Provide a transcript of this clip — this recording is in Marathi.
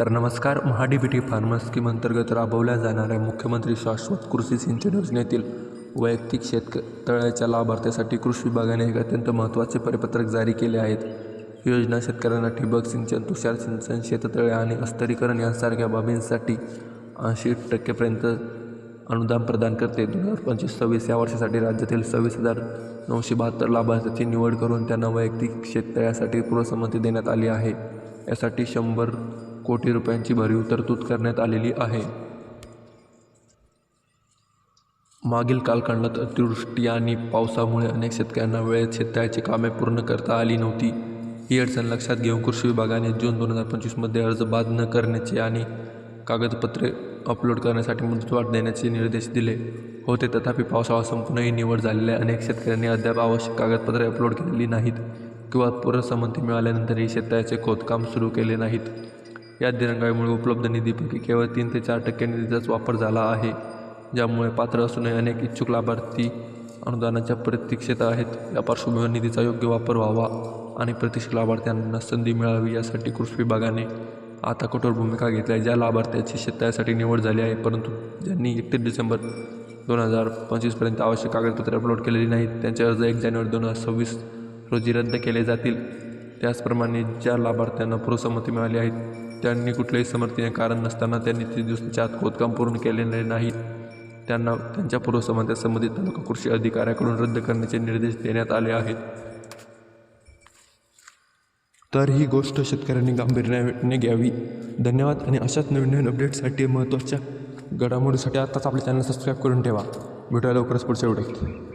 तर नमस्कार महाडीबीटी बी टी स्कीम अंतर्गत राबवल्या जाणाऱ्या मुख्यमंत्री शाश्वत कृषी सिंचन योजनेतील वैयक्तिक शेततळ्याच्या लाभार्थ्यासाठी कृषी विभागाने एक अत्यंत महत्त्वाचे परिपत्रक जारी केले आहेत. योजना शेतकऱ्यांना ठिबक सिंचन तुषार सिंचन शेततळे आणि अस्तरीकरण यांसारख्या बाबींसाठी ऐंशी टक्केपर्यंत अनुदान प्रदान करते. दोन हजार पंचवीस सव्वीस या वर्षासाठी राज्यातील सव्वीस हजार नऊशे बहात्तर लाभार्थ्यांची निवड करून त्यांना वैयक्तिक शेततळ्यासाठी पूर्वसंमती देण्यात आली आहे. यासाठी शंभर कोटी रुपयांची भरीव तरतूद करण्यात आलेली आहे. मागील कालखंडात अतिवृष्टी आणि पावसामुळे अनेक शेतकऱ्यांना वेळेत शेततळ्याची कामे पूर्ण करता आली नव्हती. ही अडचण लक्षात घेऊन कृषी विभागाने जून दोन हजार पंचवीसमध्ये अर्ज बाद न करण्याचे आणि कागदपत्रे अपलोड करण्यासाठी मुदतवाढ देण्याचे निर्देश दिले होते. तथापि पावसाळा संपूर्णही निवड झालेल्या अनेक शेतकऱ्यांनी अद्याप आवश्यक कागदपत्रे अपलोड केलेली नाहीत किंवा पूरसंमती मिळाल्यानंतरही शेततळ्याचे खोदकाम सुरू केले नाहीत. या दिरंगाईमुळे उपलब्ध निधीपैकी केवळ तीन ते चार टक्के निधीचाच वापर झाला आहे ज्यामुळे पात्र असूनही अनेक इच्छुक लाभार्थी अनुदानाच्या प्रतीक्षेत आहेत. या पार्श्वभूमीवर निधीचा योग्य वापर व्हावा आणि प्रतीक्षित लाभार्थ्यांना संधी मिळावी यासाठी कृषी विभागाने आता कठोर भूमिका घेतली आहे. ज्या लाभार्थ्याची शेतकऱ्यासाठी निवड झाली आहे परंतु ज्यांनी एकतीस डिसेंबर दोन हजार पंचवीसपर्यंत आवश्यक कागदपत्रे अपलोड केलेली नाहीत त्यांचे अर्ज एक जानेवारी दोन हजार सव्वीस रोजी रद्द केले जातील. त्याचप्रमाणे ज्या लाभार्थ्यांना पूर्वसंमती मिळाली आहे त्यांनी कुठलेही समर्थनीय कारण नसताना त्यांनी तीस दिवसाच्या आत खोदकाम पूर्ण केलेले नाही त्यांना त्यांच्या पूर्वसंमत्या संबंधित तालुका कृषी अधिकाऱ्याकडून रद्द करण्याचे निर्देश देण्यात आले आहेत. तर ही गोष्ट शेतकऱ्यांनी गांभीर्याने घ्यावी. धन्यवाद आणि अशाच नवीन नवीन अपडेटसाठी महत्त्वाच्या घडामोडीसाठी आत्ताच आपल्या चॅनल सबस्क्राईब करून ठेवा. भेटूया लवकरच पुढच्या व्हिडिओ